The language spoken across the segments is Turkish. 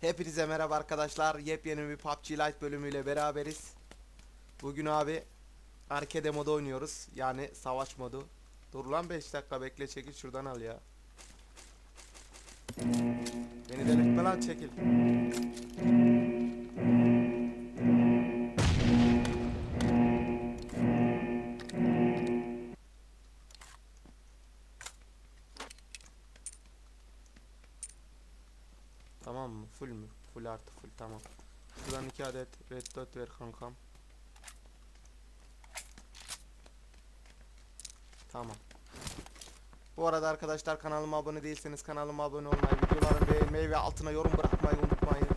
Hepinize merhaba arkadaşlar. Yepyeni bir PUBG Lite bölümüyle beraberiz. Bugün abi arcade modu oynuyoruz. Yani savaş modu. Dur lan 5 dakika bekle çekil şuradan al ya. Beni delirtme lan çekil. Tamam mı? Full mü? Full artı full tamam. Şuradan iki adet red dot ver kankam. Tamam. Bu arada arkadaşlar kanalıma abone değilseniz kanalıma abone olmayı, videolarımı beğenmeyi ve altına yorum bırakmayı unutmayın.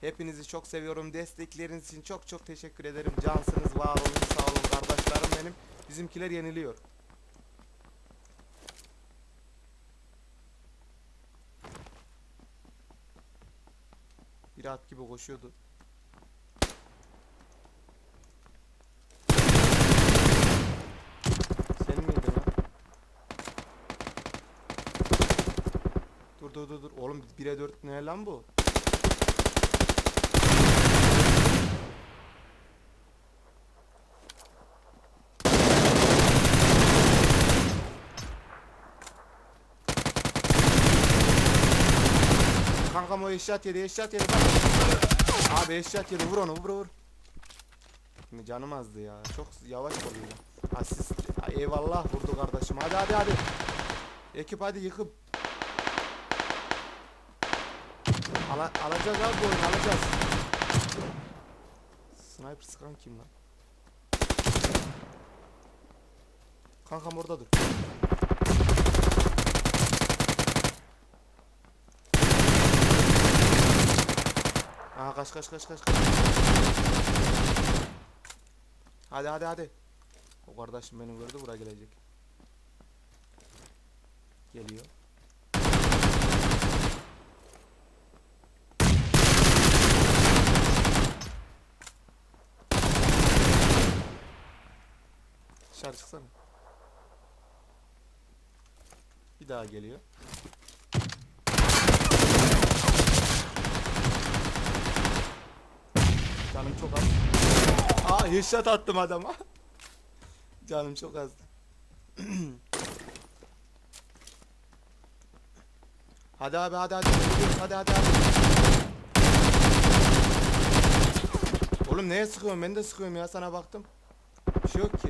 Hepinizi çok seviyorum. Destekleriniz için çok çok teşekkür ederim. Cansınız, var olun, sağ olun kardeşlerim benim. Bizimkiler yeniliyor. Bir at gibi koşuyordu. Sen miydin lan? Dur dur dur dur. Oğlum 1'e 4 ne lan bu? Kankam o eşyat yedi eşyat yedi. Abi eşyat yedi vur onu vur vur. Şimdi canım azdı ya. Çok yavaş oluyor. Asist. Eyvallah vurdu kardeşim. Hadi hadi hadi. Ekip hadi yıkıp. Ala, alacağız abi bu oyunu alacağız. Sniper sıkan kim lan? Kankam orada dur. Aha kaç kaç kaç kaç kaç. Hadi hadi hadi. O kardeşim beni gördü buraya gelecek. Geliyor. Dışarı çıksana. Bir daha geliyor. Canım çok az. Aa headshot attım adama. Canım çok azdı. hadi abi hadi hadi. Hadi hadi hadi. Oğlum neye sıkıyorum? Ben de sıkıyorum ya sana baktım. Bir şey yok ki.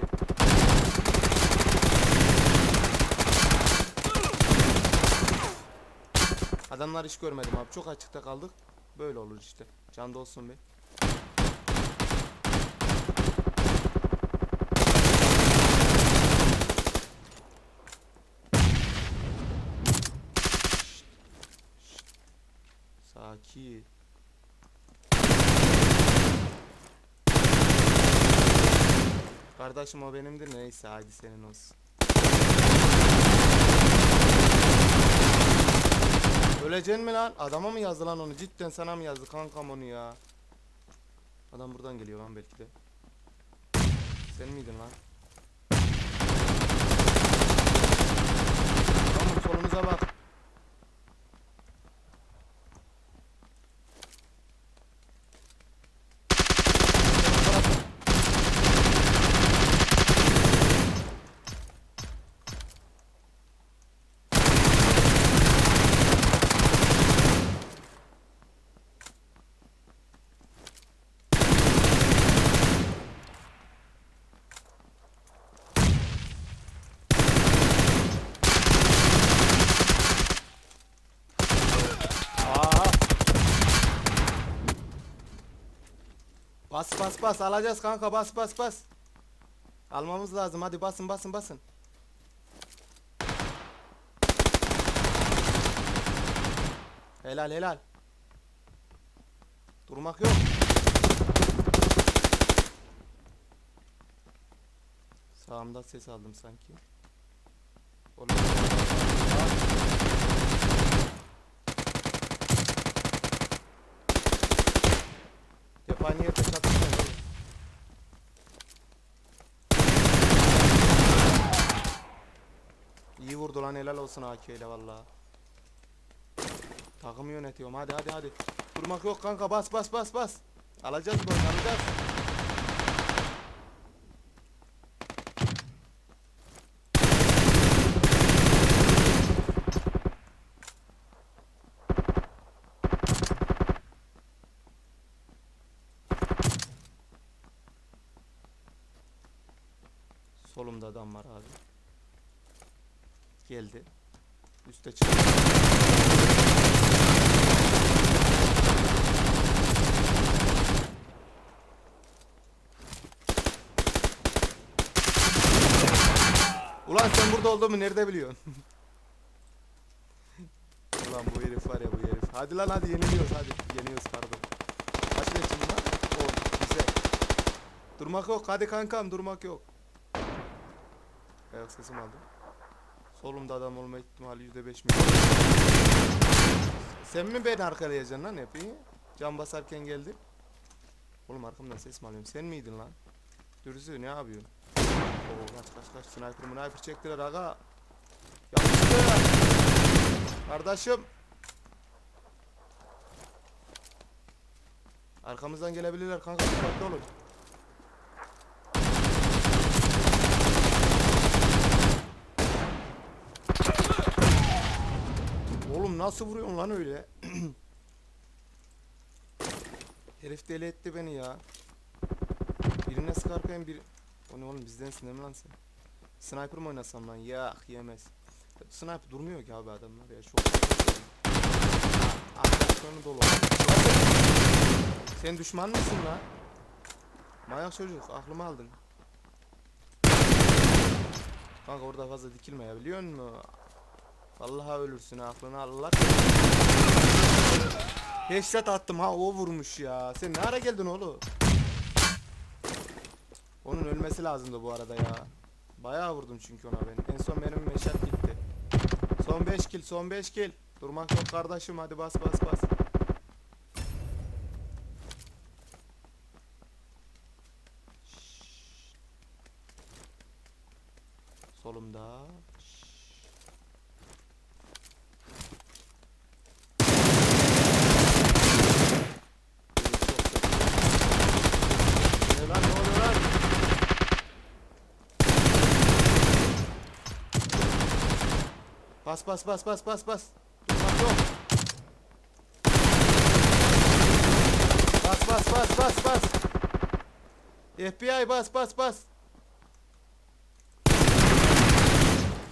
Adamlar hiç görmedim abi. Çok açıkta kaldık. Böyle olur işte. Can olsun be. Kardeşim o benimdir neyse hadi senin olsun. Öleceksin mi lan? Adama mı yazdı lan onu? Cidden sana mı yazdı kankam onu ya? Adam buradan geliyor lan belki de. Sen miydin lan? Tamam solunuza bak. Aa. Bas bas bas alacağız kanka bas bas bas. Almamız lazım hadi basın basın basın. Helal helal. Durmak yok. Sağımda ses aldım sanki. Oğlum. Cephane yerde çatışmayın oğlum. İyi vurdu lan helal olsun AK ile valla. Takımı yönetiyorum. Hadi hadi hadi. Durmak yok kanka. Bas bas bas bas. Alacağız bu oyunu, alacağız. Solumda adam var abi. Geldi. Üste çıktı. Ulan sen burada olduğumu nerede biliyorsun? Ulan bu herif var ya bu herif. Hadi lan hadi yeniliyoruz hadi. Yeniyoruz pardon. Kaç geçtim lan? O güzel. Durmak yok hadi kankam durmak yok. Ayak sesimi aldım. Solumda adam olma ihtimali yüzde beş milyon. Sen mi beni arkalayacaksın lan hep iyi? Can basarken geldin. Oğlum arkamdan ses mi alıyorum? Sen miydin lan? Dürüzü ne yapıyorsun? Oo kaç kaç kaç sniper sniper çektiler aga. Yapıştı. Kardeşim. Arkamızdan gelebilirler kanka dikkatli olun. Oğlum nasıl vuruyorsun lan öyle? Herif deli etti beni ya. Birine sıkarken bir... O ne oğlum bizdensin değil mi lan sen? Sniper mı oynasam lan? Yak yemez. Sniper durmuyor ki abi adamlar ya çok... Arkadaşlarını dolu. Sen düşman mısın lan? Mayak çocuk aklımı aldın. Kanka orada fazla dikilme ya biliyor musun? Vallahi ölürsün aklını Allah. Headshot attım ha o vurmuş ya. Sen ne ara geldin oğlum? Onun ölmesi lazımdı bu arada ya. Bayağı vurdum çünkü ona ben. En son benim meşat gitti. Son 5 kill, son 5 kill. Durmak yok kardeşim hadi bas bas bas. Şşş. Solumda. Şşş. Ne lan ne oluyor lan? Bas bas bas bas bas bas. Durmak yok. Bas bas bas bas bas. FBI bas bas bas.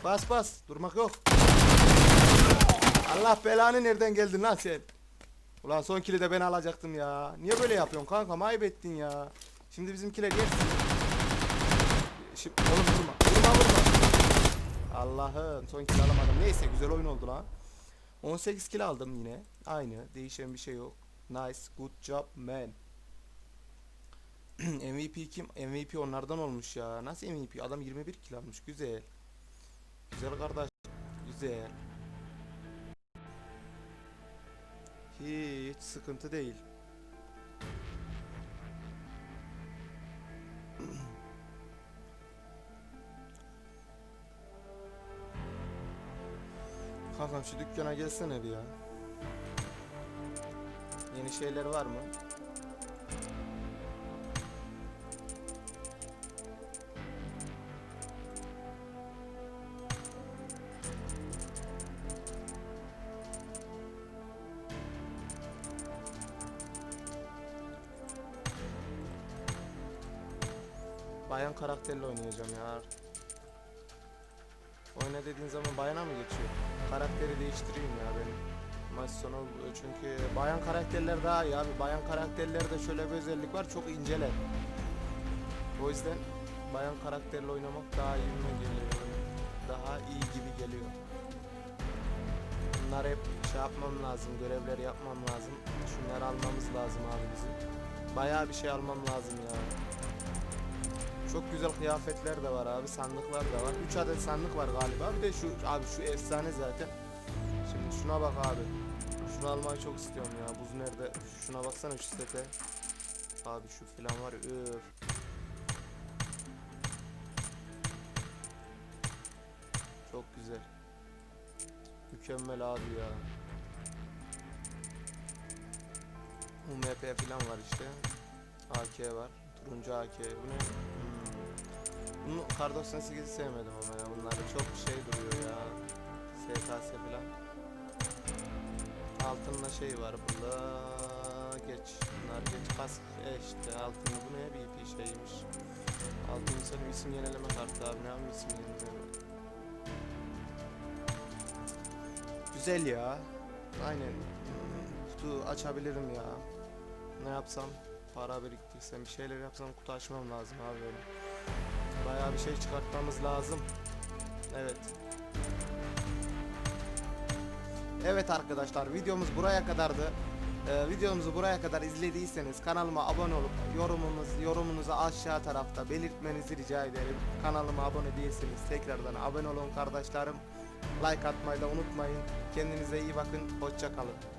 Bas bas. Durmak yok. Allah belanı nereden geldin lan sen? Ulan son kili de ben alacaktım ya. Niye böyle yapıyorsun kanka? Ayıp ya. Şimdi bizimkiler yersin. Şimdi oğlum vurma. Vurma vurma. Allah'ım son kill alamadım. Neyse güzel oyun oldu lan. 18 kill aldım yine. Aynı. Değişen bir şey yok. Nice. Good job man. MVP kim? MVP onlardan olmuş ya. Nasıl MVP? Adam 21 kill almış. Güzel. Güzel kardeş. Güzel. Hiç sıkıntı değil. Kankam şu dükkana gelsene bir ya. Yeni şeyler var mı? Bayan karakterle oynayacağım ya. Oyna dediğin zaman bayana mı geçiyor? Karakteri değiştireyim ya benim. Maç sonu çünkü bayan karakterler daha iyi abi. Bayan karakterlerde şöyle bir özellik var çok inceler. O yüzden bayan karakterle oynamak daha iyi mi geliyor? Daha iyi gibi geliyor. Bunlar hep şey yapmam lazım, görevleri yapmam lazım. Şunları almamız lazım abi bizim. Bayağı bir şey almam lazım ya. Çok güzel kıyafetler de var abi, sandıklar da var. 3 adet sandık var galiba. Bir de şu abi şu efsane zaten. Şimdi şuna bak abi. Şunu almayı çok istiyorum ya. Buz nerede? Şuna baksana şu sete. Abi şu filan var. Üf. Çok güzel. Mükemmel abi ya. UMP falan var işte. AK var. Turuncu AK. Bu ne? Bunu Kar 98'i sevmedim ama ya. Bunlar çok şey duruyor ya. SKS falan. Altında şey var burada. Geç. Bunlar geç. Kask. E işte altında bu ne? BP şeymiş. Altın insanın isim yenileme kartı abi. Ne yapayım isim yenileme. Güzel ya. Aynen. Kutu açabilirim ya. Ne yapsam? Para biriktirsem bir şeyler yapsam kutu açmam lazım abi benim. Bayağı bir şey çıkartmamız lazım. Evet. Evet arkadaşlar videomuz buraya kadardı. Ee, videomuzu buraya kadar izlediyseniz kanalıma abone olup yorumunuz yorumunuzu aşağı tarafta belirtmenizi rica ederim. Kanalıma abone değilseniz tekrardan abone olun kardeşlerim. Like atmayı da unutmayın. Kendinize iyi bakın. Hoşça kalın.